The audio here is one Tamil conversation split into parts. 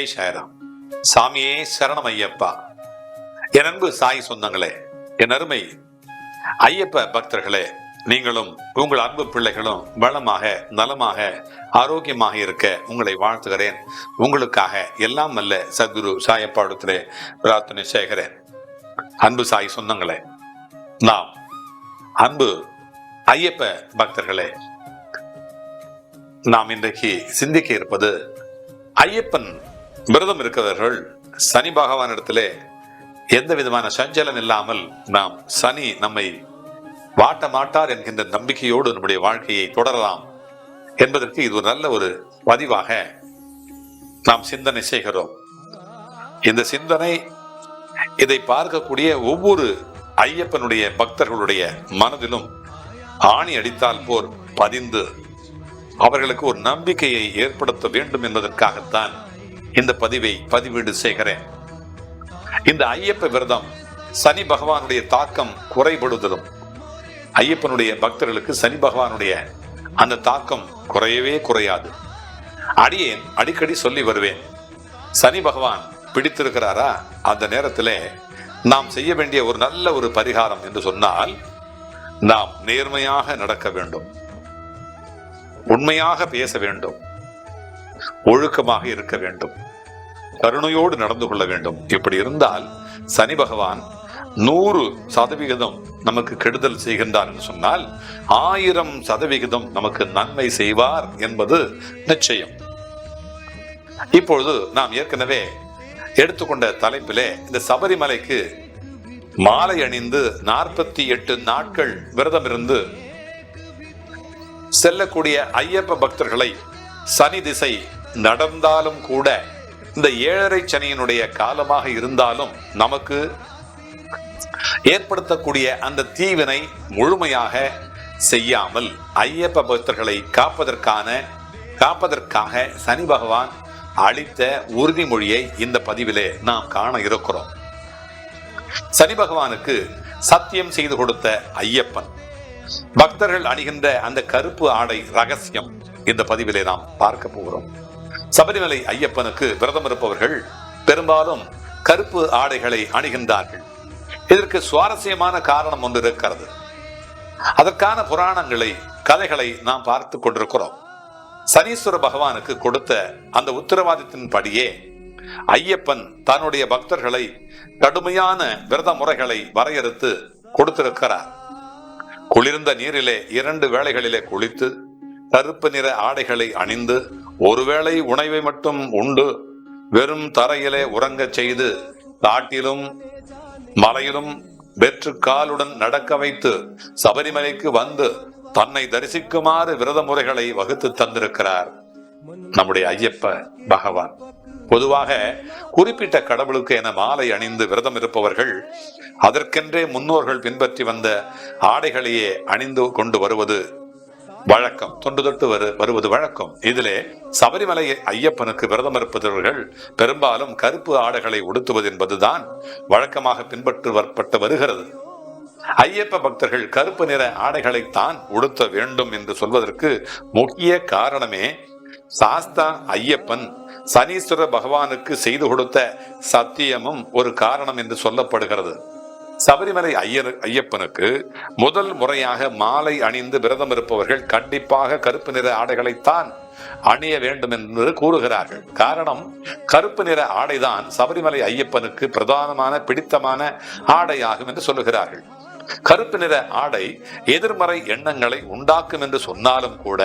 ஜெய் சாய்ராம். சாமியே சரணம் ஐயப்பா. என் அன்பு சாய் சொந்தங்களே என் அருமை ஐயப்ப பக்தர்களே நீங்களும் உங்கள் அன்பு பிள்ளைகளும் வளமாக நலமாக ஆரோக்கியமாக இருக்க உங்களை வாழ்த்துகிறேன். உங்களுக்காக எல்லாம் அல்ல சத்குரு சாயப்பாடத்திலே பிரார்த்தனை செய்கிறேன். அன்பு சாய் சொந்தங்களே நாம் அன்பு ஐயப்ப பக்தர்களே நாம் இன்றைக்கு சிந்திக்க இருப்பது ஐயப்பன் விரதம் இருக்கிறவர்கள் சனி பகவானிடத்திலே எந்த விதமான சஞ்சலம் இல்லாமல் நாம் சனி நம்மை வாட்ட மாட்டார் என்கின்ற நம்பிக்கையோடு நம்முடைய வாழ்க்கையை தொடரலாம் என்பதற்கு இது ஒரு நல்ல ஒரு பதிவாக நாம் சிந்தனை செய்கிறோம். இந்த சிந்தனை இதை பார்க்கக்கூடிய ஒவ்வொரு ஐயப்பனுடைய பக்தர்களுடைய மனதிலும் ஆணி அடித்தால் போர் பதிந்து அவர்களுக்கு ஒரு நம்பிக்கையை ஏற்படுத்த வேண்டும் என்பதற்காகத்தான் இந்த பதிவை பதிவீடு செய்கிறேன். இந்த ஐயப்ப விரதம் சனி பகவானுடைய தாக்கம் குறைபடுவதும் ஐயப்பனுடைய பக்தர்களுக்கு சனி பகவானுடைய அந்த தாக்கம் குறையவே குறையாது. அடியேன் அடிக்கடி சொல்லி வருவேன். சனி பகவான் பிடித்திருக்கிறாரா? அந்த நேரத்திலே நாம் செய்ய வேண்டிய ஒரு நல்ல ஒரு பரிகாரம் என்று சொன்னால் நாம் நேர்மையாக நடக்க வேண்டும். உண்மையாக பேச வேண்டும். ஒழுக்கமாக இருக்க வேண்டும். கருணையோடு நடந்து கொள்ள வேண்டும். இப்படி இருந்தால் சனி பகவான் நூறு சதவிகிதம் நமக்கு கெடுதல் செய்கின்றார் என்று சொன்னால் ஆயிரம் சதவிகிதம் நமக்கு நன்மை செய்வார் என்பது நிச்சயம். இப்பொழுது நாம் ஏற்கனவே எடுத்துக்கொண்ட தலைப்பிலே இந்த சபரிமலைக்கு மாலை அணிந்து நாற்பத்தி எட்டு நாட்கள் விரதம் இருந்து செல்லக்கூடிய ஐயப்ப பக்தர்களை சனி திசை நடந்தாலும் கூட இந்த ஏழரை சனியினுடைய காலமாக இருந்தாலும் நமக்கு ஏற்படுத்தக்கூடிய அந்த தீவினை முழுமையாக செய்யாமல் ஐயப்ப பக்தர்களை காப்பதற்கான காப்பதற்காக சனி பகவான் அளித்த உறுதிமொழியை இந்த பதிவிலே நாம் காண இருக்கிறோம். சனி பகவானுக்கு சத்தியம் செய்து கொடுத்த ஐயப்பன். பக்தர்கள் அணிகின்ற அந்த கருப்பு ஆடை ரகசியம். இந்த பதிவிலே நாம் பார்க்க போகிறோம். சபரிமலை ஐயப்பனுக்கு விரதம் இருப்பவர்கள் பெரும்பாலும் கருப்பு ஆடைகளை அணிகின்றார்கள். இதற்கு சுவாரஸ்யமான காரணம் ஒன்று இருக்கிறது. அதற்கான புராணங்களை கதைகளை நாம் பார்த்து கொண்டிருக்கிறோம். சனீஸ்வர பகவானுக்கு கொடுத்த அந்த உத்தரவாதத்தின் படியே ஐயப்பன் தன்னுடைய பக்தர்களை கடுமையான விரத முறைகளை வரையறுத்து கொடுத்திருக்கிறார். குளிர்ந்த நீரிலே இரண்டு வேளைகளிலே குளித்து கருப்பு நிற ஆடைகளை அணிந்து ஒருவேளை உணவை மட்டும் உண்டு வெறும் தரையிலே உறங்கச் செய்து காட்டிலும் மலையிலும் வெற்று காலுடன் நடக்க வைத்து சபரிமலைக்கு வந்து தன்னை தரிசிக்குமாறு விரத முறைகளை வகுத்து தந்திருக்கிறார் நம்முடைய ஐயப்ப பகவான். பொதுவாக குறிப்பிட்ட கடவுளுக்கு என மாலை அணிந்து விரதம் இருப்பவர்கள் அதற்கென்றே முன்னோர்கள் பின்பற்றி வந்த ஆடைகளையே அணிந்து கொண்டு வருவது வழக்கம். தொண்டு தொட்டு வரு வருவது வழக்கம். இதிலே சபரிமலை ஐயப்பனுக்கு விரதம் இருப்பவர்கள் பெரும்பாலும் கருப்பு ஆடைகளை உடுத்துவது என்பதுதான் வழக்கமாக பின்பற்று வரப்பட்டு வருகிறது. ஐயப்ப பக்தர்கள் கருப்பு நிற ஆடைகளைத்தான் உடுத்த வேண்டும் என்று சொல்வதற்கு முக்கிய காரணமே சாஸ்தா ஐயப்பன் சனீஸ்வர பகவானுக்கு செய்து கொடுத்த சத்தியமும் ஒரு காரணம் என்று சொல்லப்படுகிறது. சபரிமலை ஐயர் ஐயப்பனுக்கு முதல் முறையாக மாலை அணிந்து விரதம் இருப்பவர்கள் கண்டிப்பாக கருப்பு நிற ஆடைகளைத்தான் அணிய வேண்டும் என்று கூறுகிறார்கள். காரணம் கருப்பு நிற ஆடைதான் சபரிமலை ஐயப்பனுக்கு பிரதானமான பிடித்தமான ஆடையாகும் என்று சொல்லுகிறார்கள். கருப்பு நிற ஆடை எதிர்மறை எண்ணங்களை உண்டாக்கும் என்று சொன்னாலும் கூட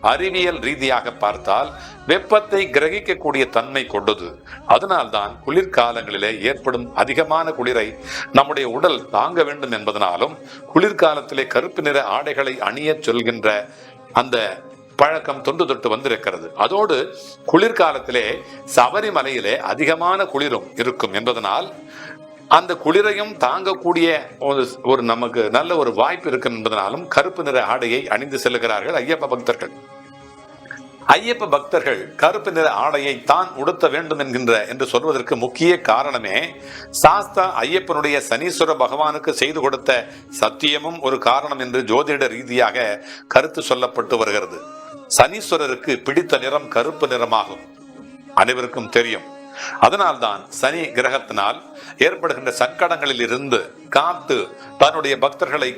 அறிவியல் ரீதியாக பார்த்தால் வெப்பத்தை கிரகிக்கக்கூடிய தன்மை கொண்டது. அதனால்தான் குளிர்காலங்களிலே ஏற்படும் அதிகமான குளிரை நம்முடைய உடல் தாங்க வேண்டும் என்பதனாலும் குளிர்காலத்திலே கருப்பு நிற ஆடைகளை அணியச் சொல்கின்ற அந்த பழக்கம் தொன்று தொட்டு வந்திருக்கிறது. அதோடு குளிர்காலத்திலே சபரிமலையிலே அதிகமான குளிரும் இருக்கும் என்பதனால் அந்த குளிரையும் தாங்கக்கூடிய ஒரு ஒரு நமக்கு நல்ல ஒரு வாய்ப்பு இருக்கு என்பதனாலும் கருப்பு நிற ஆடையை அணிந்து செல்லுகிறார்கள் ஐயப்ப பக்தர்கள். ஐயப்ப பக்தர்கள் கருப்பு நிற ஆடையை தான் உடுத்த வேண்டும் என்கின்ற என்று சொல்வதற்கு முக்கிய காரணமே சாஸ்தா ஐயப்பனுடைய சனீஸ்வர பகவானுக்கு செய்து கொடுத்த சத்தியமும் ஒரு காரணம் என்று ஜோதிட ரீதியாக கருத்து சொல்லப்பட்டு வருகிறது. சனீஸ்வரருக்கு பிடித்த நிறம் கருப்பு நிறமாகும். அனைவருக்கும் தெரியும். அதனால்தான் சனி கிரகத்தினால் ஏற்படுகின்ற சங்கடங்களில் இருந்து காத்து தன்னுடைய பக்தர்களை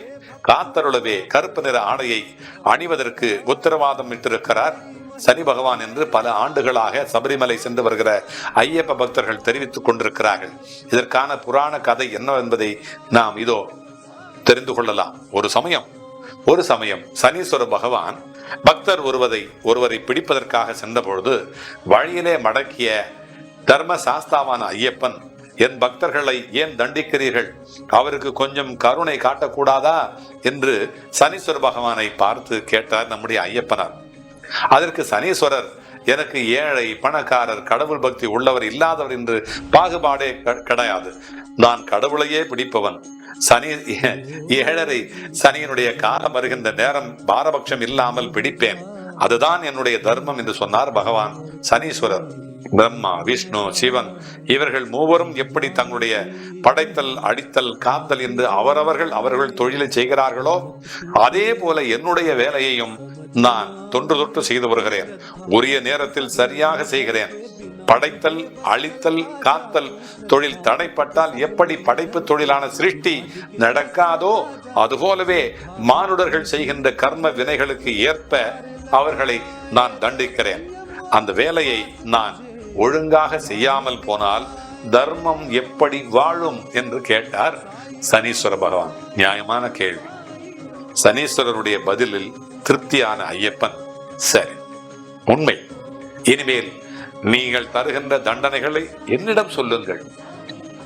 காத்தருளவே கருப்பு நிற ஆடையை அணிவதற்கு உத்தரவாதம் இட்டிருக்கிறார். சனி பகவான் என்று பல ஆண்டுகளாக சபரிமலை சென்று வருகிற ஐயப்ப பக்தர்கள் தெரிவித்துக் கொண்டிருக்கிறார்கள். இதற்கான புராண கதை என்ன என்பதை நாம் இதோ தெரிந்து கொள்ளலாம். ஒரு சமயம் ஒரு சமயம் சனீஸ்வர பகவான் பக்தர் ஒருவதை ஒருவரை பிடிப்பதற்காக சென்றபொழுது வழியிலே மடக்கிய தர்ம சாஸ்தாவான ஐயப்பன் என் பக்தர்களை ஏன் தண்டிக்கிறீர்கள்? அவருக்கு கொஞ்சம் கருணை காட்டக்கூடாதா? என்று சனீஸ்வர பகவானை பார்த்து கேட்டார் நம்முடைய ஐயப்பனார். அதற்கு சனீஸ்வரர் எனக்கு ஏழை பணக்காரர் கடவுள் பக்தி உள்ளவர் இல்லாதவர் என்று பாகுபாடே க- கிடையாது. நான் கடவுளையே பிடிப்பவன். சனி ஏ- ஏழரை சனியினுடைய காலம் வருகின்ற நேரம் பாரபட்சம் இல்லாமல் பிடிப்பேன். அதுதான் என்னுடைய தர்மம் என்று சொன்னார் பகவான் சனீஸ்வரர். பிரம்மா விஷ்ணு சிவன் இவர்கள் மூவரும் எப்படி தங்களுடைய படைத்தல் அடித்தல் காத்தல் என்று அவரவர்கள் அவர்கள் தொழிலை செய்கிறார்களோ அதே போல என்னுடைய வேலையையும் நான் தொன்று தொட்டு செய்து வருகிறேன். உரிய நேரத்தில் சரியாக செய்கிறேன். படைத்தல் அழித்தல் காத்தல் தொழில் தடைப்பட்டால் எப்படி படைப்பு தொழிலான சிருஷ்டி நடக்காதோ அதுபோலவே மானுடர்கள் செய்கின்ற கர்ம வினைகளுக்கு ஏற்ப அவர்களை நான் தண்டிக்கிறேன். அந்த வேலையை நான் ஒழுங்காக செய்யாமல் போனால் தர்மம் எப்படி வாழும் என்று கேட்டார் சனீஸ்வர பகவான். நியாயமான கேள்வி. சனீஸ்வரருடைய பதிலில் திருப்தியான ஐயப்பன். சரி உண்மை. இனிமேல் நீங்கள் தருகின்ற தண்டனைகளை என்னிடம் சொல்லுங்கள்.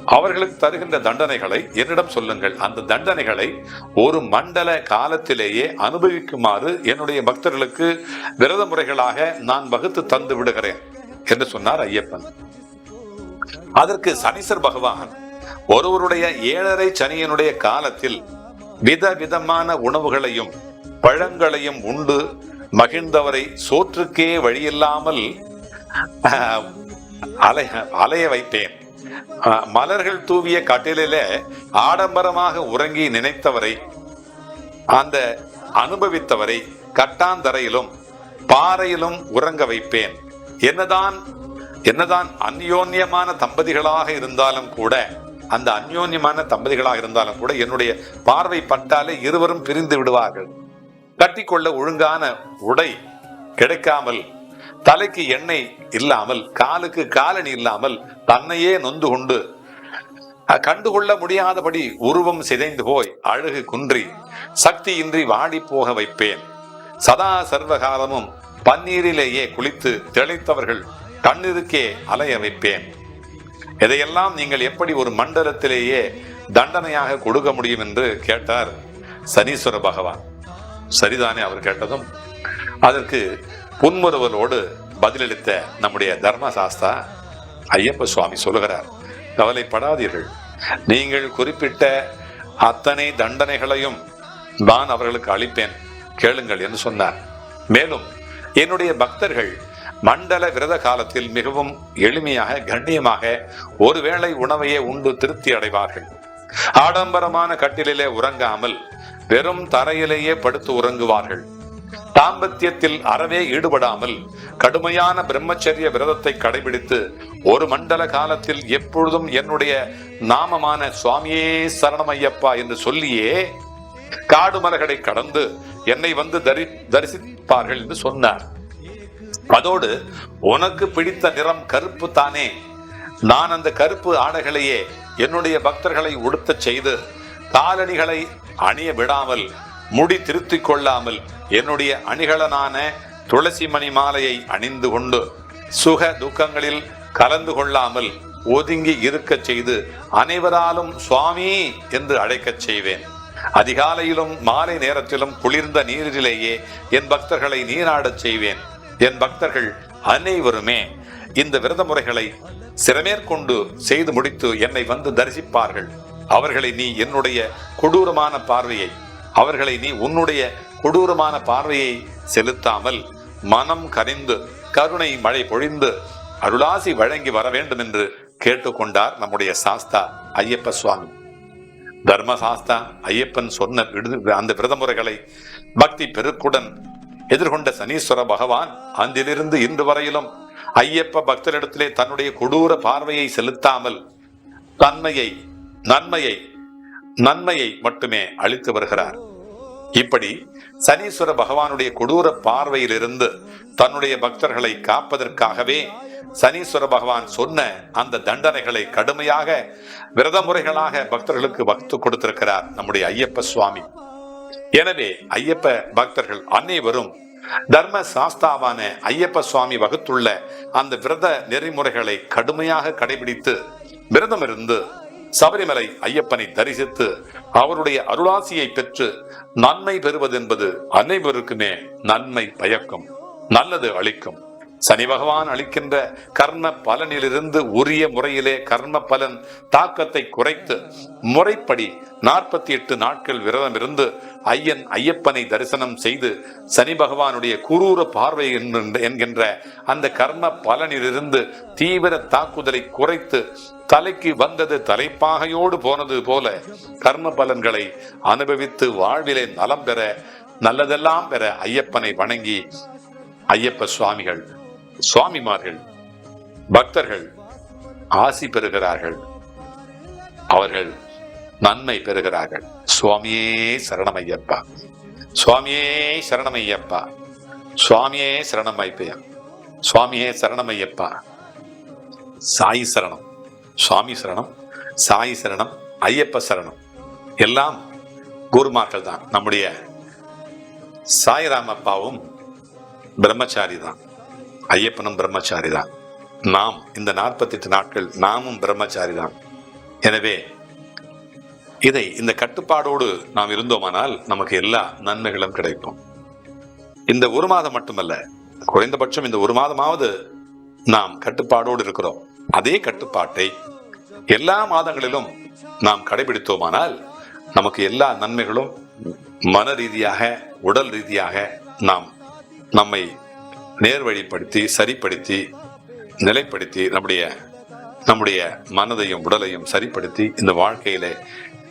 அவர்களுக்கு தருகின்ற தண்டனைகளை என்னிடம் சொல்லுங்கள். அந்த தண்டனைகளை ஒரு மண்டல காலத்திலேயே அனுபவிக்குமாறு என்னுடைய பக்தர்களுக்கு விரத முறைகளாக நான் வகுத்து தந்து விடுகிறேன். என்று சொன்னார் ஐயப்பன். அதற்கு சனீஸ்வர் பகவான் ஒருவருடைய ஏழரை சனியனுடைய காலத்தில் விதவிதமான உணவுகளையும் பழங்களையும் உண்டு மகிழ்ந்தவரை சோற்றுக்கே வழியில்லாமல் அலைய அலைய வைப்பேன் மலர்கள் தூவிய கட்டிலே ஆடம்பரமாக உறங்கி நினைத்தவரை அந்த அனுபவித்தவரை கட்டாந்தரையிலும் பாறையிலும் உறங்க வைப்பேன். என்னதான் என்னதான் அந்யோன்யமான தம்பதிகளாக இருந்தாலும் கூட அந்த அந்யோன்யமான தம்பதிகளாக இருந்தாலும் கூட என்னுடைய பார்வை பட்டாலே இருவரும் பிரிந்து விடுவார்கள். கட்டிக்கொள்ள ஒழுங்கான உடை கிடைக்காமல் தலைக்கு எண்ணெய் இல்லாமல் காலுக்கு காலணி இல்லாமல் தன்னையே நொந்து கொண்டு கண்டுகொள்ள முடியாதபடி உருவம் சிதைந்து போய் அழகு குன்றி சக்தியின்றி வாடி போக வைப்பேன். சதா சர்வகாலமும் பன்னீரிலேயே குளித்து தெளித்தவர்கள் கண்ணிருக்கே அலைய வைப்பேன். இதையெல்லாம் நீங்கள் எப்படி ஒரு மண்டலத்திலேயே தண்டனையாக கொடுக்க முடியும் என்று கேட்டார் சனீஸ்வர பகவான். சரிதானே அவர் கேட்டதும். அதற்கு புன்முறுவலோடு பதிலளித்த நம்முடைய தர்மசாஸ்தா ஐயப்ப சுவாமி சொல்லுகிறார் கவலைப்படாதீர்கள். நீங்கள் குறிப்பிட்ட அத்தனை தண்டனைகளையும் நான் அவர்களுக்கு அளிப்பேன். கேளுங்கள் என்று சொன்னார். மேலும் என்னுடைய பக்தர்கள் மண்டல விரத காலத்தில் மிகவும் எளிமையாக கண்ணியமாக ஒருவேளை உணவையே உண்டு திருப்தி அடைவார்கள். ஆடம்பரமான கட்டிலே உறங்காமல் வெறும் தரையிலேயே படுத்து உறங்குவார்கள். தாம்பத்தியத்தில் அறவே ஈடுபடாமல் கடுமையான பிரம்மச்சரிய விரதத்தை கடைபிடித்து ஒரு மண்டல காலத்தில் எப்பொழுதும் என்னுடைய நாமமான சுவாமியே சரணமையப்பா என்று சொல்லியே காடு மலைகளை கடந்து என்னை வந்து தரி தரிசிப்பார்கள் என்று சொன்னார். அதோடு உனக்கு பிடித்த நிறம் கருப்பு தானே. நான் அந்த கருப்பு ஆடைகளையே என்னுடைய பக்தர்களை உடுத்தச் செய்து காலணிகளை அணிய விடாமல் முடி திருத்திக் கொள்ளாமல் என்னுடைய அணிகலனான துளசி மணி மாலையை அணிந்து கொண்டு சுக துக்கங்களில் கலந்து கொள்ளாமல் ஒதுங்கி இருக்கச் செய்து அனைவராலும் சுவாமி என்று அழைக்கச் செய்வேன். அதிகாலையிலும் மாலை நேரத்திலும் குளிர்ந்த நீரிலேயே என் பக்தர்களை நீராடச் செய்வேன். என் பக்தர்கள் அனைவருமே இந்த விரத முறைகளை சிறமேற்கொண்டு செய்து முடித்து என்னை வந்து தரிசிப்பார்கள். அவர்களை நீ என்னுடைய கொடூரமான பார்வையை அவர்களை நீ உன்னுடைய கொடூரமான பார்வையை செலுத்தாமல் மனம் கனிந்து கருணை மழை பொழிந்து அருளாசி வழங்கி வர வேண்டும் என்று கேட்டுக்கொண்டார் நம்முடைய சாஸ்தா ஐயப்ப சுவாமி. தர்மசாஸ்தா ஐயப்பன் சொன்ன அந்த விரத முறைகளை பக்தி பெருக்குடன் எதிர்கொண்ட சனீஸ்வர பகவான் அன்றிலிருந்து இன்று வரையிலும் ஐயப்ப பக்தரிடத்திலே தன்னுடைய கொடூர பார்வையை செலுத்தாமல் தன்மையை நன்மையை நன்மையை மட்டுமே அளித்து வருகிறார். இப்படி சனீஸ்வர பகவானுடைய கொடூர பார்வையிலிருந்து தன்னுடைய பக்தர்களை காப்பதற்காகவே சனீஸ்வர பகவான் சொன்ன அந்த தண்டனைகளை கடுமையாக விரத முறைகளாக பக்தர்களுக்கு வகுத்து கொடுத்திருக்கிறார் நம்முடைய ஐயப்ப சுவாமி. எனவே ஐயப்ப பக்தர்கள் அனைவரும் தர்ம சாஸ்தாவான ஐயப்ப சுவாமி வகுத்துள்ள அந்த விரத நெறிமுறைகளை கடுமையாக கடைபிடித்து விரதம் இருந்து சபரிமலை ஐயப்பனை தரிசித்து அவருடைய அருளாசியை பெற்று நன்மை பெறுவது என்பது அனைவருக்குமே நன்மை பயக்கும் நல்லது அளிக்கும். சனி பகவான் அளிக்கின்ற கர்ம பலனிலிருந்து உரிய முறையிலே கர்ம பலன் தாக்கத்தை குறைத்து முறைப்படி நாற்பத்தி எட்டு நாட்கள் விரதம் இருந்து ஐயன் ஐயப்பனை தரிசனம் செய்து சனி பகவானுடைய குரூர பார்வை என்கின்ற- என்கின்ற அந்த கர்ம பலனிலிருந்து தீவிர தாக்குதலை குறைத்து தலைக்கு வந்தது தலைப்பாகையோடு போனது போல கர்ம பலன்களை அனுபவித்து வாழ்விலே நலம் பெற நல்லதெல்லாம் பெற ஐயப்பனை வணங்கி ஐயப்ப சுவாமிகள் சுவாமிமார்கள் பக்தர்கள் ஆசி பெறுகிறார்கள். அவர்கள் நன்மை பெறுகிறார்கள். சுவாமியே சரணமையப்பா. சுவாமியே சரணமையப்பா. சுவாமியே சரணமைப்பையா. சுவாமியே சரணமையப்பா. சாயி சரணம். சுவாமி சரணம் சாயி சரணம் ஐயப்ப சரணம். எல்லாம் குருமார்கள் தான் நம்முடைய சாய்ராமப்பாவும் பிரம்மச்சாரி தான் ஐயப்பனும் பிரம்மச்சாரி தான் நாம் இந்த 48 நாட்கள் நாமும் பிரம்மச்சாரி தான் எனவே இதை இந்த கட்டுப்பாடோடு நாம் இருந்தோமானால் நமக்கு எல்லா நன்மைகளும் கிடைக்கும். இந்த ஒரு மாதம் மட்டுமல்ல குறைந்தபட்சம் இந்த ஒரு மாதமாவது நாம் கட்டுப்பாடோடு இருக்கிறோம். அதே கட்டுப்பாட்டை எல்லா மாதங்களிலும் நாம் கடைபிடித்தோமானால் நமக்கு எல்லா நன்மைகளும் மன ரீதியாக உடல் ரீதியாக நாம் நம்மை நேர்வழிப்படுத்தி சரிப்படுத்தி நிலைப்படுத்தி நம்முடைய நம்முடைய மனதையும் உடலையும் சரிப்படுத்தி இந்த வாழ்க்கையிலே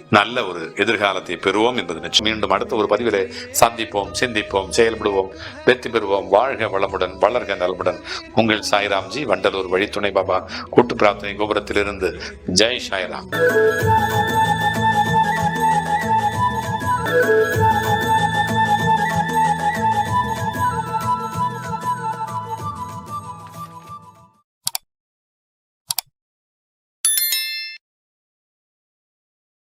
நல்ல ஒரு எதிர்காலத்தை பெறுவோம் என்பது நிச்சயம். மீண்டும் அடுத்த ஒரு பதிவிலே சந்திப்போம் சிந்திப்போம் செயல்படுவோம் வெற்றி பெறுவோம். வாழ்க வளமுடன் வளர்க நலமுடன். உங்கள் சாய்ராம்ஜி வண்டலூர் வழித்துணை பாபா கூட்டு பிரார்த்தனை கோபுரத்திலிருந்து. ஜெய் சாய்ராம்.